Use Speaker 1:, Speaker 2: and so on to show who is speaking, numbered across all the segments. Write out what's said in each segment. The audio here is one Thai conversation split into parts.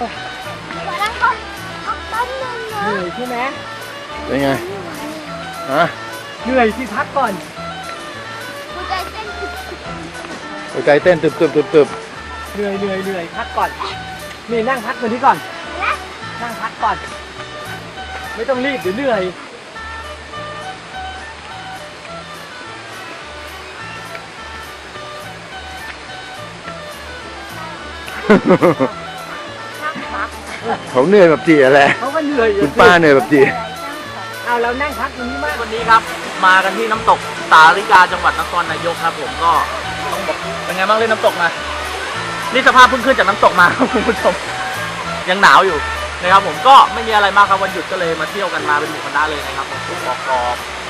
Speaker 1: มานั่งก่อนพักแป๊บนึงนะ
Speaker 2: เหนื่อยใช่ไหม
Speaker 3: เป็นไงฮะ
Speaker 2: เหนื่อยที่พักก่อน
Speaker 1: หัวใจเต้นตึก
Speaker 3: หัวใจเต้นตึบตึบตึบตึบ
Speaker 2: เหนื่อยเหนื่อยเหนื่อยพักก่อนนี่นั่งพักตัวนี้ก่อน
Speaker 1: ๆนะ
Speaker 2: นั่งพักก่อน ไม่ต้องรีบเดี๋ยวเหนื่อย
Speaker 1: นั่งพัก
Speaker 3: เขาเหนื่อยแบบจีแหละ
Speaker 2: เขาก็เหนื่อยอยู่
Speaker 3: คุณป้าเหนื่อยแบบจี
Speaker 2: เอาเรานั่งพักตรงนี้มาก
Speaker 4: วันนี้ครับ มากันที่น้ำตกสาริกาจังหวัดนครนายกครับ ผมก็ต้องบอกเป็นไงบ้างเล่นน้ำตกมา นี่สภาพเพิ่งขึ้นจากน้ำตกมาครับคุณผู้ชมยังหนาวอยู่นะครับผมก็ไม่มีอะไรมากครับวันหยุดก็เลยมาเที่ยวกันมาเป็นหมู่คณะเลยนะครับผมกอกก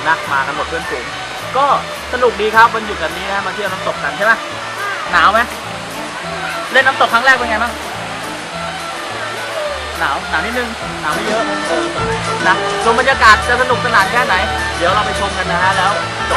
Speaker 4: นะมากันหมดเพื่อนฝูงก็สนุกดีครับวันหยุดแบบนี้นะมาเที่ยวน้ำตกกันใช่ไหมหนาวไหมเล่นน้ำตกครั้งแรกเป็นไงบ้าง หนาวหนาวนิดนึงหนาวไม่เยอะนะชมบรรยากาศจะสนุกสนานแค่ไหน เดี๋ยวเราไปชมกันนะฮะแล้วจบ